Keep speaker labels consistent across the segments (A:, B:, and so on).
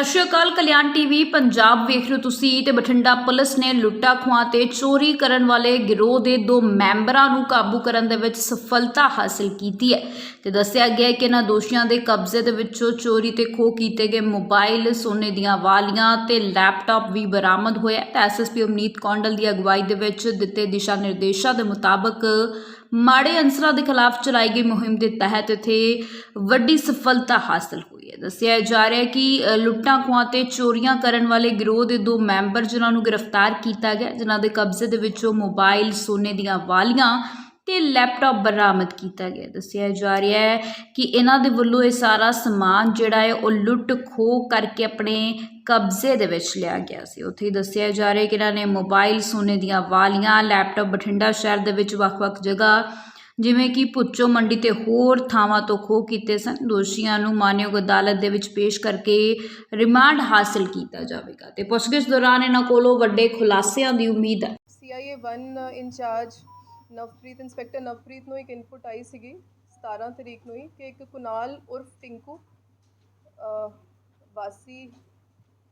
A: ਸਤਿ ਸ਼੍ਰੀ ਅਕਾਲ, ਕਲਿਆਣ ਟੀਵੀ, ਪੰਜਾਬ ਵੇਖ ਰਹੇ ਹੋ ਤੁਸੀਂ ਤੇ ਬਠਿੰਡਾ ਪੁਲਿਸ ਨੇ ਲੁੱਟਾ ਖੁਆ ਤੇ ਚੋਰੀ ਕਰਨ ਵਾਲੇ ਗਿਰੋਹ ਦੇ ਦੋ ਮੈਂਬਰਾਂ ਨੂੰ ਕਾਬੂ ਕਰਨ ਦੇ ਵਿੱਚ ਸਫਲਤਾ ਹਾਸਲ ਕੀਤੀ ਹੈ ਤੇ ਦੱਸਿਆ ਗਿਆ ਹੈ ਕਿ ਇਹਨਾਂ ਦੋਸ਼ੀਆਂ ਦੇ ਕਬਜ਼ੇ ਦੇ ਵਿੱਚੋਂ ਚੋਰੀ ਤੇ ਖੋਹ ਕੀਤੇ ਗਏ ਮੋਬਾਈਲ, ਸੋਨੇ ਦੀਆਂ ਵਾਲੀਆਂ ਤੇ ਲੈਪਟਾਪ ਵੀ ਬਰਾਮਦ ਹੋਇਆ ਹੈ। ਤਾਂ ਐਸਐਸਪੀ ਅਮਨੀਤ ਕੌਂਡਲ ਦੀ ਅਗਵਾਈ ਦੇ ਵਿੱਚ ਦਿੱਤੇ ਦਿਸ਼ਾ ਨਿਰਦੇਸ਼ਾਂ ਦੇ ਮੁਤਾਬਕ ਮਾੜੇ ਅੰਸਰਾਂ ਦੇ ਖਿਲਾਫ ਚਲਾਈ ਗਈ ਮੁਹਿੰਮ ਦੇ ਤਹਿਤ ਇੱਥੇ ਵੱਡੀ ਸਫਲਤਾ ਹਾਸਲ ਹੋਈ ਦੱਸਿਆ ਜਾ ਰਿਹਾ ਹੈ ਕਿ ਲੁੱਟਾਂ ਖੋਹਾਂ ਤੇ ਚੋਰੀਆਂ ਕਰਨ ਵਾਲੇ ਗਿਰੋਹ ਦੇ ਦੋ ਮੈਂਬਰ ਜਿਨ੍ਹਾਂ ਨੂੰ ਗ੍ਰਿਫਤਾਰ ਕੀਤਾ ਗਿਆ, ਜਿਨ੍ਹਾਂ ਦੇ ਕਬਜ਼ੇ ਦੇ ਵਿੱਚੋਂ ਮੋਬਾਈਲ, ਸੋਨੇ ਦੀਆਂ ਵਾਲੀਆਂ ਤੇ ਲੈਪਟਾਪ ਬਰਾਮਦ ਕੀਤਾ ਗਿਆ। ਦੱਸਿਆ ਜਾ ਰਿਹਾ ਹੈ ਕਿ ਇਹਨਾਂ ਦੇ ਵੱਲੋਂ ਇਹ ਸਾਰਾ ਸਮਾਨ ਜਿਹੜਾ ਹੈ, ਉਹ ਲੁੱਟ ਖੋਹ ਕਰਕੇ ਆਪਣੇ ਕਬਜ਼ੇ ਦੇ ਵਿੱਚ ਲਿਆ ਗਿਆ ਸੀ। ਉੱਥੇ ਹੀ ਦੱਸਿਆ ਜਾ ਰਿਹਾ ਕਿ ਇਹਨਾਂ ਨੇ ਮੋਬਾਈਲ, ਸੋਨੇ ਦੀਆਂ ਵਾਲੀਆਂ, ਲੈਪਟਾਪ ਬਠਿੰਡਾ ਸ਼ਹਿਰ ਦੇ ਵਿੱਚ ਵੱਖ-ਵੱਖ ਜਗ੍ਹਾ ਜਿਵੇਂ ਕਿ ਪੁੱਚੋ ਮੰਡੀ ਤੇ ਹੋਰ ਥਾਵਾਂ ਤੋਂ ਖੋਹ ਕੀਤੇ ਸਨ। ਦੋਸ਼ੀਆਂ ਨੂੰ ਮਾਨਯੋਗ ਅਦਾਲਤ ਦੇ ਵਿੱਚ ਪੇਸ਼ ਕਰਕੇ ਰਿਮਾਂਡ ਹਾਸਲ ਕੀਤਾ ਜਾਵੇਗਾ। ਤੇ ਪੁੱਛਗਿੱਛ ਦੌਰਾਨ ਇਹਨਾਂ ਕੋਲੋਂ ਵੱਡੇ ਖੁਲਾਸਿਆਂ ਦੀ ਉਮੀਦ ਹੈ।
B: CIA 1 in charge Navpreet inspector Navpreet ਨੂੰ ਇੱਕ ਇਨਪੁਟ ਆਈ ਸੀਗੀ 17 ਤਰੀਕ ਨੂੰ ਹੀ ਕਿ ਇੱਕ ਕੁਨਾਲ ਉਰਫ ਟਿੰਕੂ ਅਹ, ਵਾਸੀ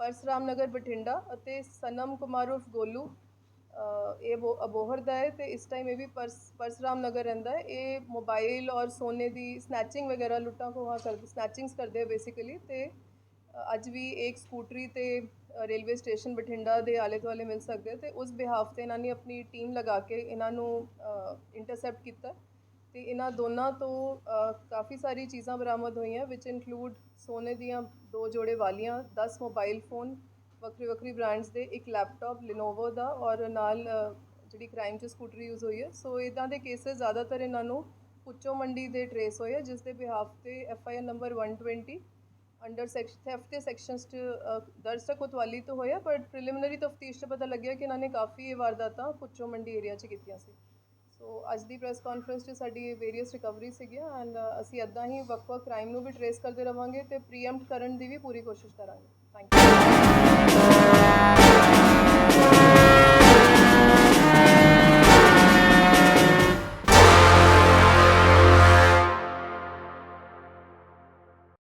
B: ਪਰਸਰਾਮ ਨਗਰ ਬਠਿੰਡਾ ਅਤੇ ਸਨਮ ਕੁਮਾਰ ਉਰਫ ਗੋਲੂ ਇਹ ਬੋ- ਅਬੋਹਰ ਦਾ ਹੈ ਤੇ ਇਸ ਟਾਈਮ ਇਹ ਵੀ ਪਰਸ, ਪਰਸਰਾਮ ਨਗਰ ਰਹਿੰਦਾ ਹੈ। ਇਹ ਮੋਬਾਈਲ ਔਰ ਸੋਨੇ ਦੀ ਸਨੈਚਿੰਗ ਵਗੈਰਾ ਲੁੱਟਾਂ ਖੋਹਾਂ ਕਰਦੇ ਸਨੈਚਿੰਗਸ ਕਰਦੇ ਬੇਸਿਕਲੀ ਤੇ ਅੱਜ ਵੀ ਇੱਕ ਸਕੂਟਰੀ ਤੇ ਰੇਲਵੇ ਸਟੇਸ਼ਨ ਬਠਿੰਡਾ ਦੇ ਆਲੇ ਦੁਆਲੇ ਮਿਲ ਸਕਦੇ ਤੇ ਉਸ ਬਿਹਾਫ ਤੇ ਇਹਨਾਂ ਨੇ ਆਪਣੀ ਟੀਮ ਲਗਾ ਕੇ ਇਹਨਾਂ ਨੂੰ ਇੰਟਰਸੈਪਟ ਕੀਤਾ ਤੇ ਇਹਨਾਂ ਦੋਨਾਂ ਤੋਂ ਕਾਫੀ ਸਾਰੀ ਚੀਜ਼ਾਂ ਬਰਾਮਦ ਹੋਈਆਂ ਵਿਚ ਇਨਕਲੂਡ ਸੋਨੇ ਦੀਆਂ ਦੋ ਜੋੜੇ ਵਾਲੀਆਂ 10 ਮੋਬਾਈਲ ਫੋਨ ਵੱਖਰੇ ਵੱਖਰੀ ਬ੍ਰਾਂਡਸ ਦੇ ਇੱਕ ਲੈਪਟਾਪ ਲਿਨੋਵੋ ਦਾ ਔਰ ਨਾਲ ਜਿਹੜੀ ਕ੍ਰਾਈਮ 'ਚ ਸਕੂਟਰ ਯੂਜ਼ ਹੋਈ ਹੈ। ਸੋ ਇਦਾਂ ਦੇ ਕੇਸਸ ਜ਼ਿਆਦਾਤਰ ਇਹਨਾਂ ਨੂੰ ਪੁੱਚੋ ਮੰਡੀ ਦੇ ਟਰੇਸ ਹੋਏ ਆ, ਜਿਸ ਦੇ ਬਿਹਾਫ ਤੇ F I R number 120 under section theft ਦੇ ਸੈਕਸ਼ਨਸ 'ਚ ਦਰਜ ਤਾਂ ਕੋਤਵਾਲੀ ਤੋਂ ਹੋਇਆ। ਬਟ ਪ੍ਰੀਲਿਮਿਨਰੀ ਤਫਤੀਸ਼ 'ਚ ਪਤਾ ਲੱਗਿਆ ਕਿ ਇਹਨਾਂ ਨੇ ਕਾਫੀ ਇਹ ਵਾਰਦਾਤਾਂ ਪੁੱਚੋ ਮੰਡੀ ਏਰੀਆ 'ਚ ਕੀਤੀਆਂ ਸੀ। ਸੋ ਅੱਜ ਦੀ ਪ੍ਰੈਸ ਕਾਨਫਰੰਸ 'ਚ ਸਾਡੀ ਵੇਰੀਅਸ ਰਿਕਵਰੀ ਸੀਗੀਆਂ ਐਂਡ ਅਸੀਂ ਅੱਦਾਂ ਹੀ ਵੱਖ-ਵੱਖ ਕ੍ਰਾਈਮ ਨੂੰ ਵੀ ਟਰੇਸ ਕਰਦੇ ਰਵਾਂਗੇ ਤੇ ਪ੍ਰੀਐਮਪਟ ਕਰਨ ਦੀ ਵੀ ਪੂਰੀ ਕੋਸ਼ਿਸ਼ ਕਰਾਂਗੇ। Thank you